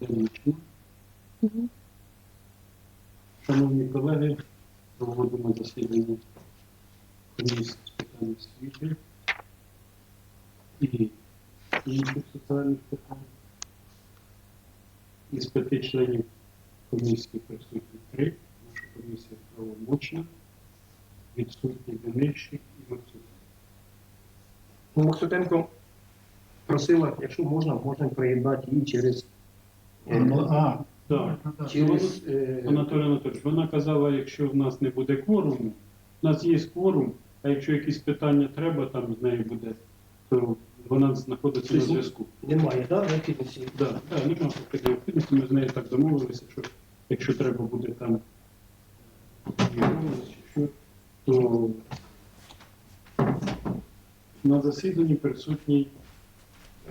Мгм. Шановні колеги, проводимо засідання комісії з питань освіти і інших соціальних питань. Із п'яти членів комісії присутні три. Наша комісія правомочна, відсутні Денищик і. Ну, Максутенко просила, якщо можна, можна приєднати її через, а, Так. через е, Анатолій Анатолійович, вона казала, якщо в нас не буде кворуму, у нас є кворум, а якщо якісь питання треба, там з нею буде, то вона знаходиться на зв'язку. немає, да, необхідності? Так, немає такої необхідності, ми з нею так домовилися, що якщо треба буде там то на засіданні присутній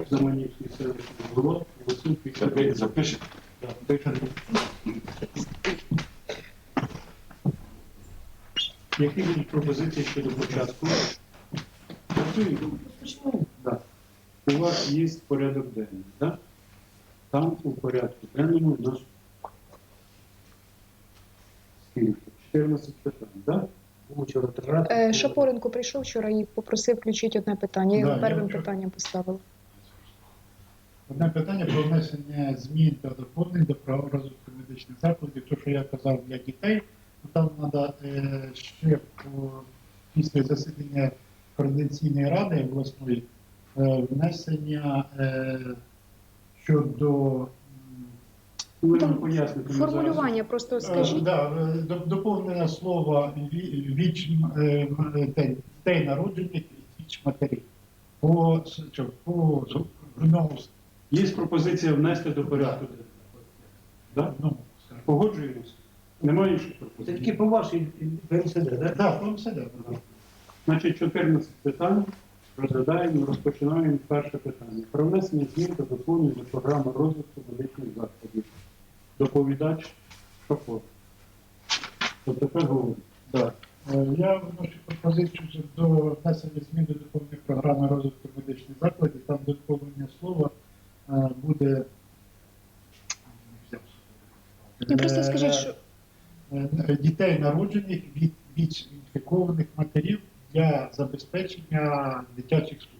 Заманівський селищний голова Василь Пікаревич. Запишете? Так, пишемо. Які будуть пропозиції щодо початку? Так. У вас є порядок денний, так? Там у порядку денному у нас скільки? 14 питань, так? Було вчора 13. Е, Шапоренко прийшов вчора і попросив включити одне питання. Я його я питанням поставила. Одне питання про внесення змін та доповнень до права розвитку медичних закладів. То, що я казав для дітей, там треба ще після засідання координаційної ради обласної е, внесення е, щодо Ну, Формулювання просто Е, скажіть. Да, до- доповнення слова ві- віч дітей народжених і віч матерів. По, по с- Є пропозиція внести до порядку. Так? одному, скажімо. Погоджуємося? Немає інших Це тільки по вашій да? Да, в тому сиде. Значить, 14 питань розглядаємо, розпочинаємо перше питання. Про внесення змін та доповнень до програми розвитку медичних закладів. Доповідач Шапор. То тепер говоримо. Да. Е, Я вношу пропозицію до внесення змін до доповнення програми розвитку медичних закладів. Там доповнення слова буде. Ну, просто Е, скажіть, що е, дітей народжених від, від інфікованих матерів для забезпечення дитячих служб.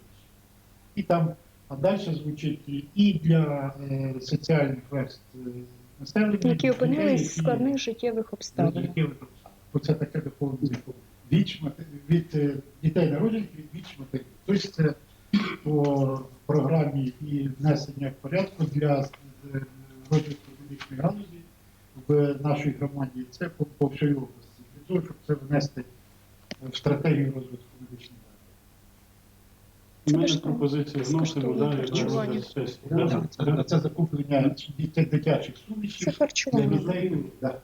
І там а далі звучить і- для е, соціальних верств е, населення, які опинились в складних життєвих обставин. Оце таке доповнення. Мати- від е, дітей народжених від віч матерів. Тобто це по програмі і внесення в порядку для е, розвитку медичної галузі в нашій громаді. Це по, по всій області. Для того, щоб це внести в стратегію розвитку медичної галузі. У мене пропозиція вносимо далі на розгляд сесії. Да? Це, це закуплення дитячих Це сумішів для харчування. дітей. Да.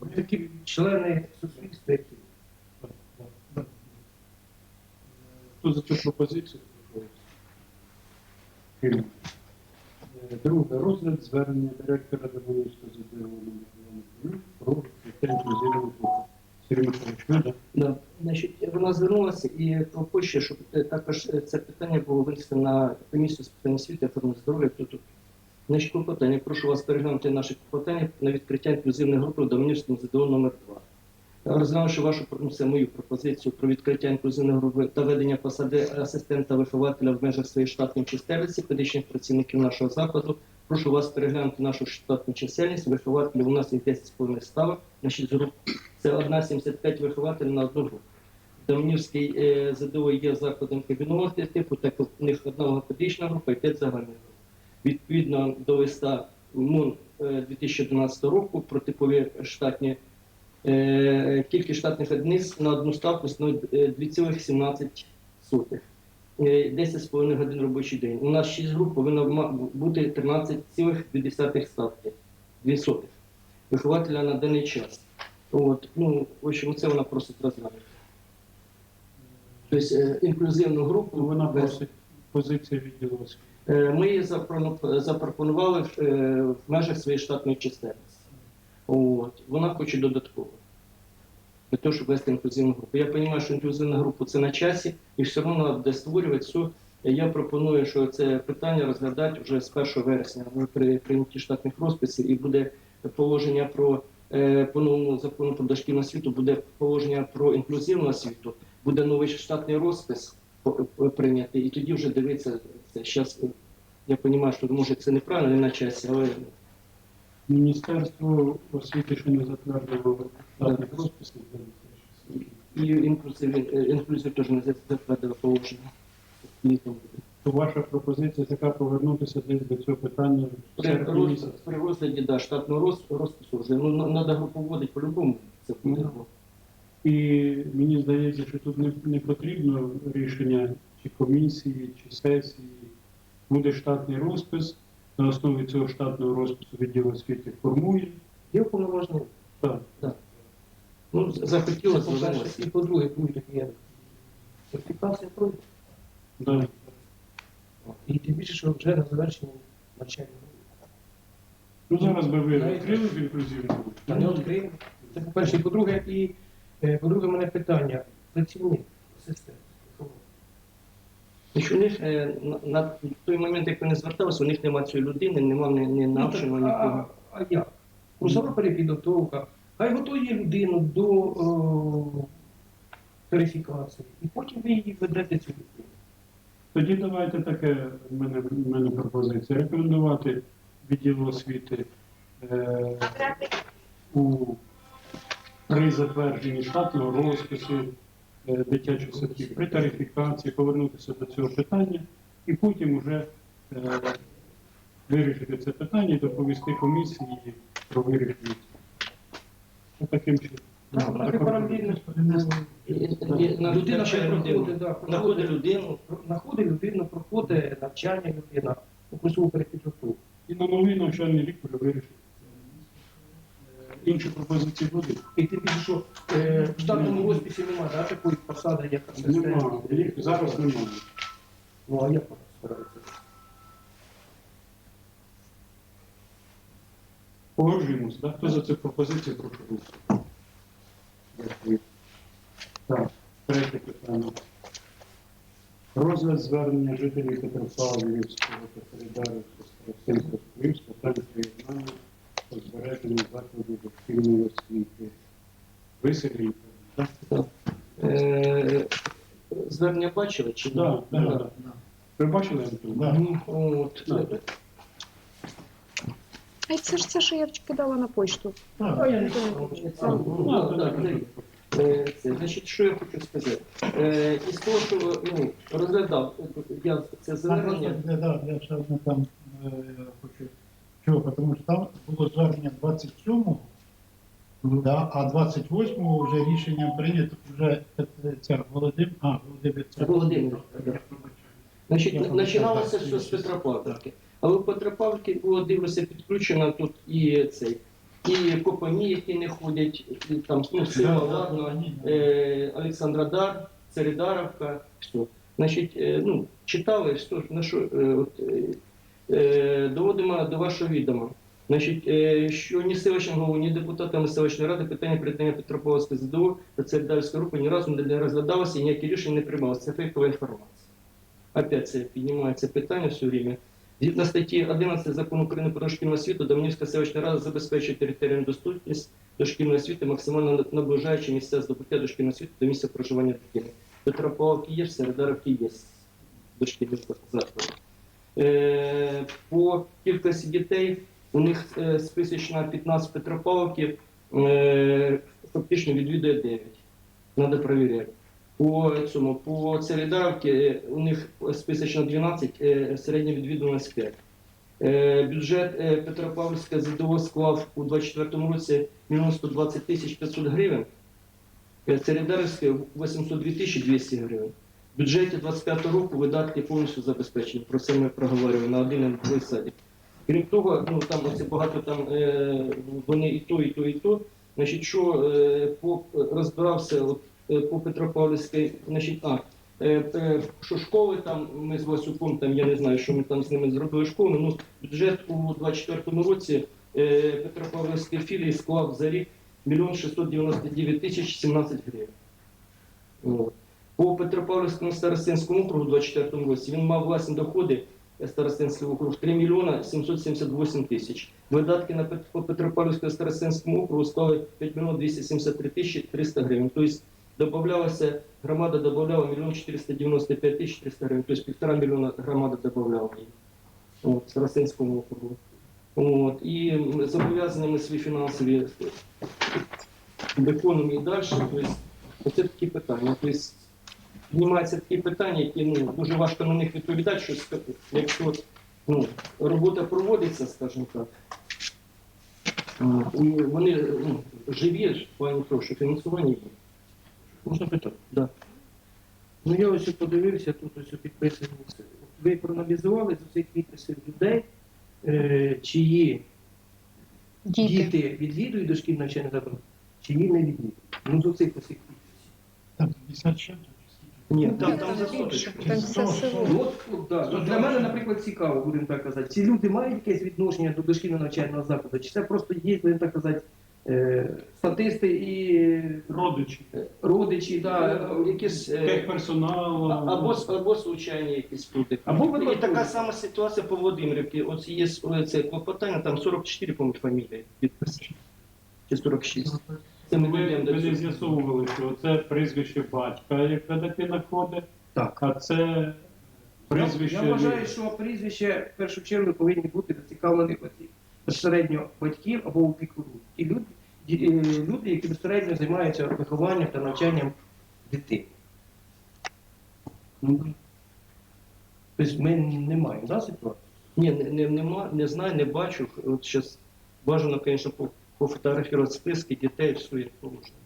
Ми такі члени суспільства, які Да. Хто за цю пропозицію? Е, Друге. Розгляд звернення директора заділу номер про? Да. Значить, вона звернулася і пропише, щоб е, також е, це питання було винесено на комісію з питань освіти, охорони здоров'я. Тут Значить, клопотання. Прошу вас переглянути наші клопотання на відкриття інклюзивної групи в Доманівському ЗДО номер 2 Розглянувши вашу ну, це мою пропозицію про відкриття інклюзивної групи та ведення посади асистента вихователя в межах своєї штатної чисельності педагогічних працівників нашого закладу, прошу вас переглянути нашу штатну чисельність. Вихователів у нас є 10,5 ставок на 6 груп. Це 1,75 вихователів на одну групу. Домнівський е, ЗДО є закладом кабінного типу, так як у них одна логопедична група і 5 загальних груп. Відповідно до листа МУН е, 2011 року про типові штатні е, кількість штатних одиниць на одну ставку становить е, 2,17. Е, 10,5 годин робочий день. У нас 6 груп повинно бути 13,2 ставки. 2. Вихователя на даний час. От, ну, в общем, це вона просить розглянути. Тобто е, інклюзивну групу Вона просить позиції відділу. Е, Ми її запропонували в, е, межах своєї штатної чисельності. От. Вона хоче додатково. Для того, щоб вести інклюзивну групу. Я розумію, що інклюзивна група це на часі, і все одно треба буде створювати все Я пропоную, що це питання розглядати вже з 1 вересня при прийнятті штатних розписів і буде положення про е, по новому закону про дошкільну освіту, буде положення про інклюзивну освіту, буде новий штатний розпис прийнятий, і тоді вже дивитися це. Зараз я розумію, що може це неправильно, не на часі, але Міністерство освіти ще не затвердило штатних розписів. і інклюзив, інклюзив теж не затвердили положення. То ваша пропозиція така повернутися десь до цього питання При, роз, при розгляді да, штатного роз, розпису вже ну, треба групу вводити по-любому. Це буде. Ну, І мені здається, що тут не, не потрібно рішення чи комісії, чи сесії. Буде штатний розпис. На основі цього штатного розпису відділ освіти формує. Є уповноважений. Так, Ну, з- захотілося, По-перше, звернулося. і по-друге, будуть такі сертифікація пройде. да. І тим більше, що вже на завершенні навчального року. Ну зараз би ви відкрили в інклюзивну. Та не відкриємо. Це по-перше, і по-друге, і е, по-друге, в мене питання. Працівник, асистент. Значить, у них е, на, на той момент, як вони зверталися, у них немає цієї людини, немає ні, ні навченого Ну, так, нікого. А, а як? Курсова перепідготовка. Хай готує людину до верифікації. І потім ви її ведете цю людину. Тоді давайте таке в мене, в мене пропозиція. Рекомендувати відділу освіти е, у при затвердженні штатного розпису е, дитячих садків, при тарифікації повернутися до цього питання і потім вже е, вирішити це питання і доповісти комісії про вирішення. Ну, таким чином. І- і на- Людина ще людину. проходить, Знаходить людину, знаходить людину, проходить навчання людина, у курсову перепідготовку. І на новий навчальний рік вже вирішити. Е, Інші пропозиції будуть? І тим більше, що е, в штатному розписі немає да, такої посади, як асистент. Немає, їх зараз немає. Ну, а як збирається? Погоджуємося, так? Хто за цю пропозицію прошу голосувати. Дякую. Так, третє питання. Розгляд звернення жителів Петропавлівського та Середарівського Старостинського з питань приєднання та збереження закладів дошкільної освіти. Е, звернення бачили чи ні? Так. Ви бачили. Ну, От, Так. Ай, це ж це, що я кидала на почту. А А, ну, так, так, так. Е, Це, значить, що я хочу сказати? Е, із того, що ну, розглядав е, я це звернення, я ще одне там е, хочу. Чого? Тому що там було звернення 27-го, да, а 28-го вже рішенням прийнято вже ця Володимир, а, Володимир, це Володимир, значить, починалося все з. Петропавлівки. Але в Петропавлівці було дивлюся підключено тут і цей, і Копані, які не ходять, і там ну, сила, ладно, е, Олександра Дар, Царидаровка, все. Значить, е, ну, читали, що, на що, е, от, е, доводимо до вашого відома. Значить, е, що ні селищним головою, ні депутатами селищної ради питання придання Петропавловської ЗДО та Царидарської групи ні разу не розглядалося і ніякі рішення не приймалося. Це фейкова інформація. Опять це піднімається питання все время. Згідно статті 11 закону України про дошкільну освіту, Доманівська селищна рада забезпечує територіальну доступність дошкільної освіти, максимально наближаючи місця здобуття дошкільної освіти до місця проживання дитини. Петропавловки є, Середаровки є дошкільні заклади. Е, по кількості дітей у них е, списочна 15 Петропавловки, е, фактично відвідує 9. Треба перевіряти. По цьому, по Церидаровці е, у них списочно 12, е, середня відвідуваність 5. Е, Бюджет Петропавлівська ЗДО склав у 2024 році 1 120 тисяч 500 гривень. Е, 802 тисячі 200 гривень. В бюджеті 25 року видатки повністю забезпечені. Про це ми проговорювали на один і другий садик. Крім того, ну там оце багато там е, вони і то, і то, і то. Значить, що е, по розбирався от, е, по Петропавлівській, значить, а, що школи там ми з Васюком, там я не знаю, що ми там з ними зробили школи. Ну бюджет у 24 році Петропавлівської філії склав за рік 1 699 тисяч 17 гривень. По Петропавлівському старостинському округу у 24 році він мав власні доходи старостинський округ 3 мільйона 778 тисяч. Видатки на по старостинському округу склали 5 мільйонів 273 тисячі 300 гривень. Тобто добавлялося, громада додавала мільйон 495 тисяч 300 гривень. Тобто півтора мільйона громада додавала в старостинському округу. От, і зобов'язані ми свої фінансові виконуємо і далі. Тобто, оце такі питання. Тобто, знімаються такі питання, які ну, дуже важко на них відповідати, щось сказати. якщо ну, робота проводиться, скажімо так. І вони ну, живі ж в плані того, що фінансування є. Можна питати? Да. Ну я ось подивився, тут ось підписані. Ви проаналізували з цих підписів людей, е, чиї Діти. діти відвідують дошкільне навчальне заклад, чиї не відвідують. Ну, з оцих усіх підписів. 50 чим Ні, там, там там за соточку. Там все село. Ну, от, от, да. От для мене, наприклад, цікаво, будемо так казати. Ці люди мають якесь відношення до дошкільного навчального закладу, чи це просто є, будемо так казати, е, статисти і Родичі, родичі, да, Якісь е, техперсонал. А- Або, або случайні якісь люди. Або і випадкові. така сама ситуація по Володимирівці. От є е, це клопотання, там 44, по-моєму, фамілії підписані. Чи 46. Це ми Ми, не до ми не цього. з'ясовували, що це прізвище батька, яке дитина ходить, Так. а це прізвище. Я, я вважаю, що прізвище в першу чергу повинні бути зацікавлені безпосередньо батьків або опікунів. І люди, ді- е, люди, які безпосередньо займаються вихованням та навчанням дитини. Ну, Тобто ми не маємо да, ситуації. Ні, не, не, нема, не знаю, не бачу. От зараз бажано, звісно, пофотографувати списки дітей, все як положено.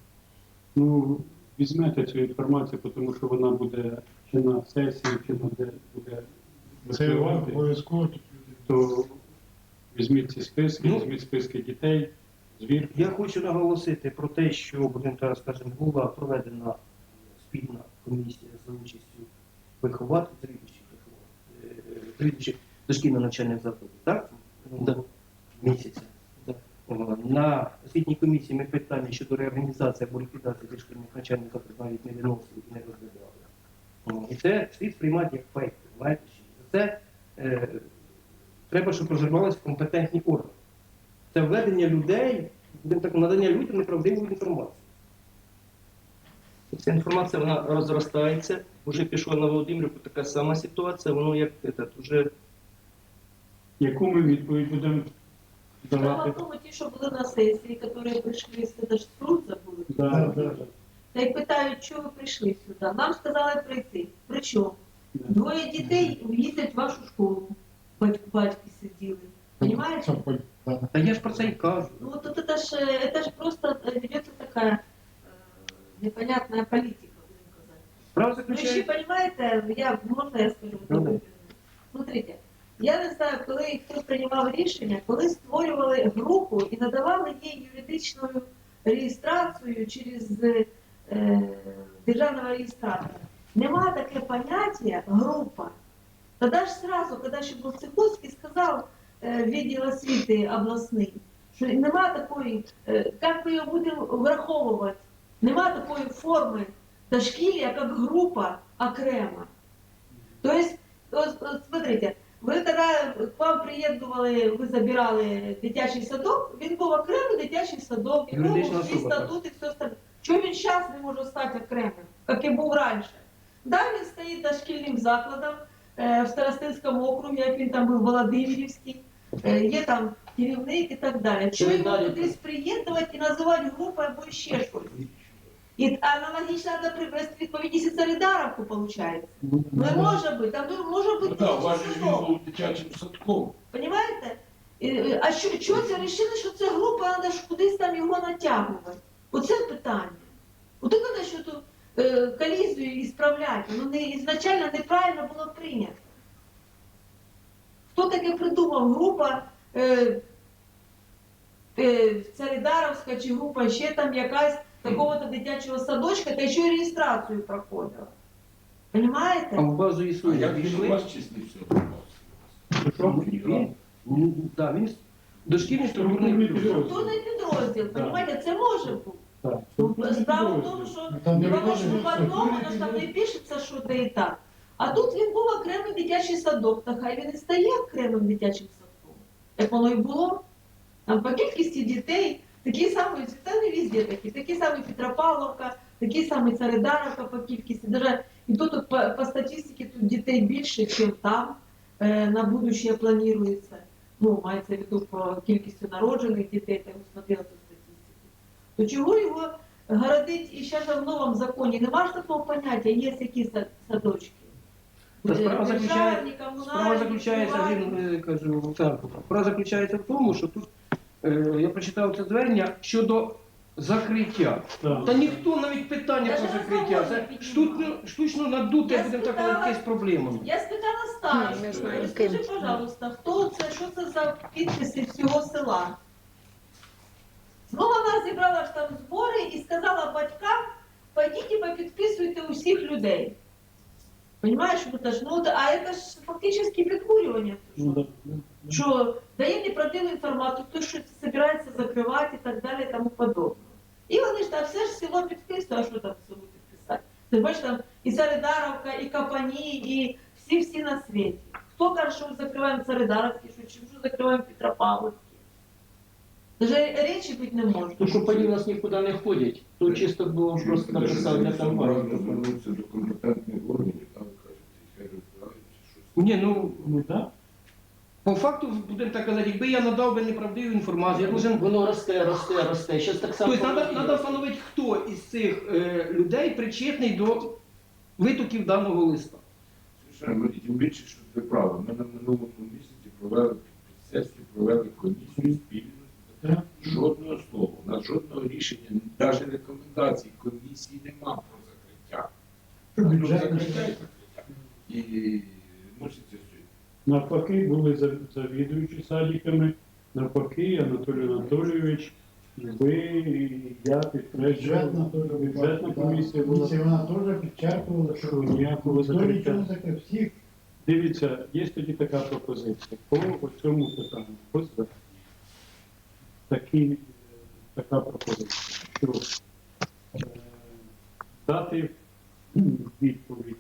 Ну, візьмете цю інформацію, тому що вона буде чи на сесії, чи на де буде Це обов'язково то візьміть ці списки, Ну, візьміть списки дітей, звір. Я хочу наголосити про те, що будемо так скажемо, була проведена спільна комісія за участю вихователів, вихователів, е, дошкільно навчальних закладів, так? Да. Місяця. О, На освітній комісії ми питання щодо реорганізації або ліквідації дошкільних навчальних закладів навіть не виносили і не розглядали. І це слід сприймати як фейк, знаєте, за це е, треба, щоб розірвалися компетентні органи. Це введення людей, так, надання людям неправдивої інформації. Ця інформація вона розростається. Уже пішла на Володимирівку така сама ситуація, воно як уже Яку ми відповідь будемо Справа давати? в тому, ті, що були на сесії, які прийшли з Держтруд, забули. Да, Да, да. Та й питають, чого ви прийшли сюди. Нам сказали прийти. Причому? да. Двоє дітей їздять в вашу школу. Батьки, батьки сиділи. Понимаете? Це пон- да. Та я ж про це і кажу. Ну вот это ж, э, это ж просто э, ведется такая э, непонятная политика, будем сказать. Справа Вы ще заключається. понимаете, я, можна я скажу? Ну, да. Смотрите, я не знаю, коли хтось приймав рішення, коли створювали групу і надавали їй юридичну реєстрацію через е, державного реєстратора. Нема таке поняття група. Тоді ж сразу, коли ще був Цихуцький, сказав е, відділ освіти обласний, що нема такої, е, як ми його будемо враховувати, нема такої форми дошкілля, як група окрема. То есть, вот, вот смотрите, ви тоді к вам приєднували, ви забирали дитячий садок, він був окремий дитячий садок, Юридична був свій статут і все остальне. Чому він зараз не може стати окремим, як і був раніше? Да, він стоїть дошкільним закладом е, в Старостинському округі, як він там був Володимирівський, е, є там керівник і так далі. Чому його Далі. кудись приєднувати і називати групою або ще щось? І аналогічно треба привести відповідність і Солідаровку, виходить. Ну, не може бути, там ну, може Ну бути так, дуже ваш же він був дитячим садком. Понимаєте? І, А що, що це вирішили, що це група, треба ж кудись там його натягувати? Оце питання. От треба, що ту е, колізію і справляти. Ну, не, ізначально неправильно було прийнято. Хто таке придумав? Група е, е, Царидаровська чи група ще там якась такого-то дитячого садочка, та ще й реєстрацію проходила. Понимаєте? А в базу ІСУ як у вас числився? Він, ну, да, він дошкільний структурний підрозділ. Структурний підрозділ, понимаєте, це може бути. Так. Справа в тому, що там не ж виходить, в одному, воно ж там не пишеться, що де і так. А тут він був окремий дитячий садок, та хай він і стає окремим дитячим садком. Як воно і було. Там по кількості дітей, такі самі, це не везде такі, такі самі Петропавловка, такі самі Царидаровка по кількості. Даже, і тут по, по статистиці тут дітей більше, ніж там е, на будущее планується. Ну, мається в виду по кількості народжених дітей, там смотрела цю статистику. То чого його городить і ще в новому законі? Нема ж такого поняття, є сад- садочки. Та справа заключає- Справа заключається, він, е, кажу, так, справа заключається в тому, що тут я прочитав це звернення щодо закриття. Так. Та ніхто навіть питання про закриття. розмови Це не штучно, штучно надуте, Я будемо так спитала- казати, якесь проблемами. Я спитала знаю, скажи, пожалуйста, хто це, що це за підписи всього села? Знову вона зібрала ж там збори і сказала батькам, пойдіть і попідписуйте усіх людей. Понимаешь, ну, это ж, ну, а это ж фактично підкурювання. Ну, да, да, да. що дає неправдиву інформацію, то що це збирається закривати і так далі, і тому подобне. І вони ж там все ж село підписує, а що там село підписати? Ти бачиш там і Царидаровка, і Капані, і всі-всі на світі. Хто каже, що ми закриваємо Царидаровські, що чим що закриваємо Петропавловські? Даже речі бути не може. То, що пані у нас нікуди не ходять, то чисто було просто написав для кампанії. Ні, ну Ну так. по факту, будемо так казати, якби я надав би неправдиву інформацію, я должен Воно росте, росте, росте. Щас так само. Тобто треба, треба встановити, хто із цих е, людей причетний до витоків даного листа. Звичайно, і тим більше, що це право. Ми на минулому місяці провели під сесію, провели комісію спільно. Жодного слова, у нас жодного рішення, навіть рекомендацій комісії нема про закриття. Про закриття і закриття. І Навпаки, були зав- завідуючі садиками, навпаки, Анатолій Анатолійович, ви, і я підтверджував, Бюджетна бюджетна комісія була. Комісія, вона теж підчеркувала, що ніякого закриття. Всіх Дивіться, є тоді така пропозиція по цьому питанню. по зверненню. Такі, така пропозиція, що е, дати відповідь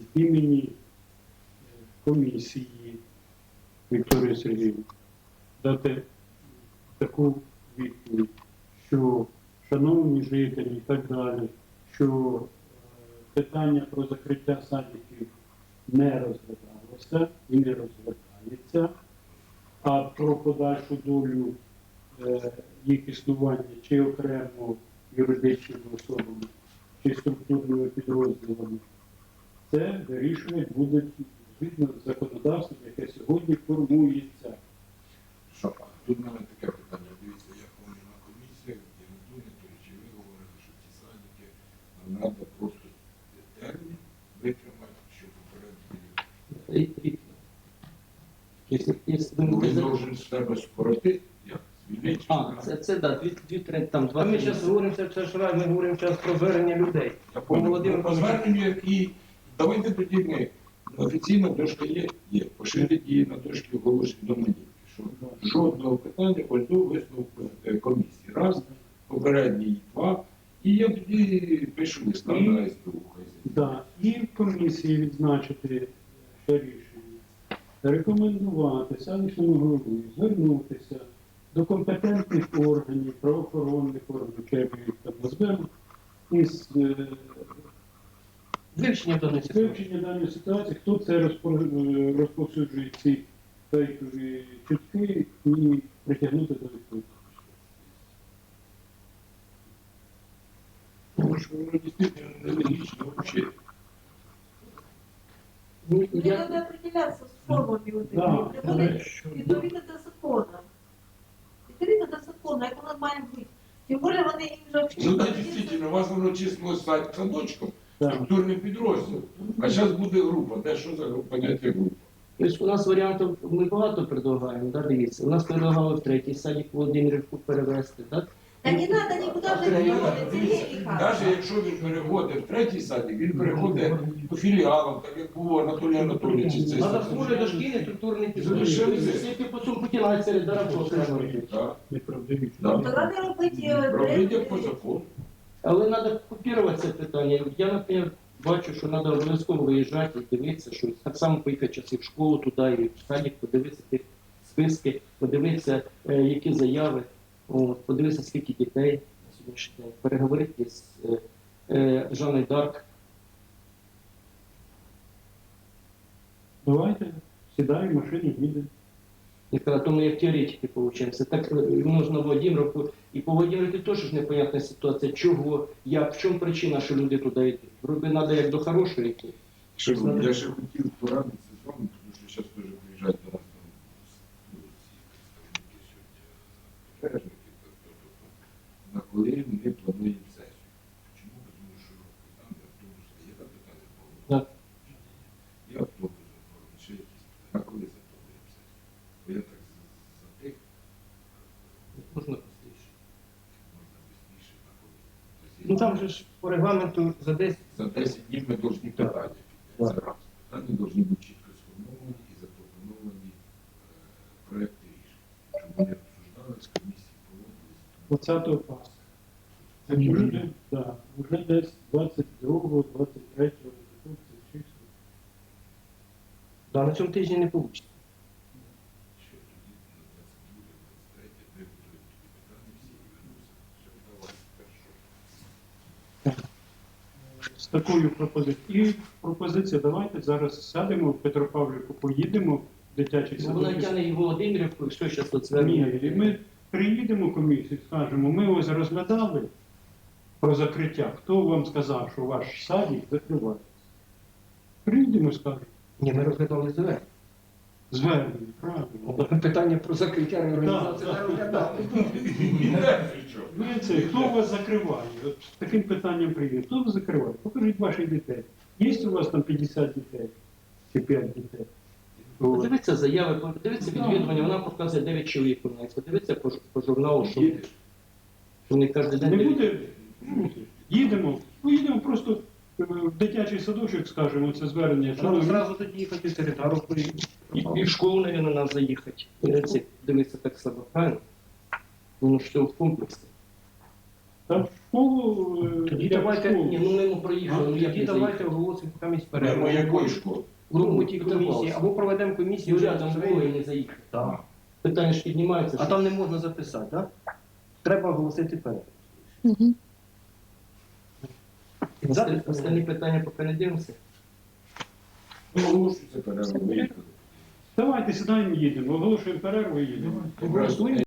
від імені комісії Вікторії Сергіївни, дати таку відповідь, що шановні жителі і так далі, що е, питання про закриття садиків не розглядалося і не розглядається, а про подальшу долю е, їх існування чи окремо юридичними особами, чи структурними підрозділами, це вирішувати будуть з законодавством, яке сьогодні формується. Що, тут в мене таке питання. Дивіться, я помню на комісіях, де не думаю, чи ви говорили, що ті садики нам треба просто термін витримати, щоб попередити. Ну, Він должен з тебе скоротити. А, це, це да, дві, дві, три, там, два. А ми зараз говоримо це, це ж раз, ми говоримо зараз про звернення людей. Я. Володимиру По зверненню, які давайте тоді ми офіційна дошка є, є. Поширить її на дошки оголошень до манівки. Що жодного питання ось до висновку е, комісії. Раз, попередній два. І я тоді пишу листа на СБУ. Да. І в комісії відзначити ще рішення. Рекомендувати селищному голові звернутися до компетентних органів, правоохоронних органів, чи із е, Вивчення даної ситуації. вивчення даної ситуації, хто це розповсюджує ці фейкові чутки і притягнути до відповідальності. Тому що воно дійсно нелогічно взагалі. Ну, Мені я- треба определятися з формами от Да, відповідно до закону. Відповідно до закону, як воно має бути. Тим більше вони їм вже Ну так дійсно, у вас воно числилось сад- садочком, Так. Структурний підрозділ. А зараз буде група. Де що за група? Поняття група? Тобто у нас варіантів ми багато предлагаємо, да, дивіться. У нас предлагали в третій садик Володимирівку перевести, так? Та не треба нікуди вже Михайло. Навіть якщо він переходить в третій садик, він переходить по філіалам, так як був Анатолій Анатолійович. Це Надо створити дошкільний структурний підрозділ. Всі по цьому починають серед дорогу. Так, Неправдиві. да. Робити е, по закону. Але треба купувати це питання. Я, наприклад, бачу, що треба обов'язково виїжджати і дивитися, що так само поїхати часи в школу туди і в садик, подивитися ті списки, подивитися, е, які заяви, подивитися, скільки дітей на сьогоднішній день, переговорити з е, е, Жанною Дарк. Давайте сідаємо в машину, їдемо. І сказати, то ми як теоретики получаємося. Так е, можна Володимировку. І по Володимировці теж ж непонятна ситуація. Чого, як, в чому причина, що люди туди йдуть? Вроби треба як до хорошої йти. Ще, я ще хотів порадитися з вами, тому що зараз теж приїжджають до нас там на коли ми плануємо сесію. Чому? Тому що там автобус є питання по Так. і автобус, і ще якісь питання. А коли заплануємо сесію? Бо я так за- за тих Можна простіше. можна швидше на коли. Тобто, Ну там же ж по регламенту за 10 За 10 днів ми повинні питання підняти. Це раз. Питання повинні бути чітко сформовані і запропоновані е, проекти рішень, щоб вони обсуждались, комісії проводились. 20 пасха. Це вже, да, вже десь 22-го, 23-го, 26 Да, на цьому тижні не вийде. Що тоді на 22 23 виготовити тоді питання всі і виносити. Все, давай, перше. З такою пропозицією. І пропозиція, давайте зараз сядемо в Петропавлівку, поїдемо в дитячий садок. Вона тяне тягне і Володимирівку, і що зараз тут Ні, звернення? і ми приїдемо в комісію, скажемо, ми ось розглядали про закриття. Хто вам сказав, що ваш садик закривається? Приїдемо і скажемо. Ні, ми розглядали звернення. Звернення, правильно. Питання про закриття реорганізації. Хто вас закриває? От з таким питанням приїде. Хто вас закриває? Покажіть ваших дітей. Є у вас там 50 дітей чи 5 дітей? От. Подивіться заяви, подивіться відвідування, вона показує 9 чоловік у неї. Подивіться по, по журналу, що, що вони кожен день. Не буде, ну, їдемо, поїдемо просто е, в дитячий садочок, скажемо, це звернення. Треба одразу тоді їхати в Територу. І, і в школу, мабуть, треба заїхати. Дивіться, дивіться так само, правильно? Ну, що в комплексі. Там в школу. е, Тоді як давайте- школу. Ні, ну мимо проїхали, ну як Тоді не давайте заїхати? оголосимо поки місць Прямо перерву. якої школи? Ну, ті комісії, або проведемо комісію. Ну, вже рядом і не заїхати. Так. Питання ж піднімаються. А що- там не можна записати, так? Треба оголосити перерву. Угу. Останні- Останні питання поки не дивимося. Ну, оголошується перерва, виїхали. Давайте сідаємо, їдемо, оголошуємо перерву і їдемо. Голосуємо.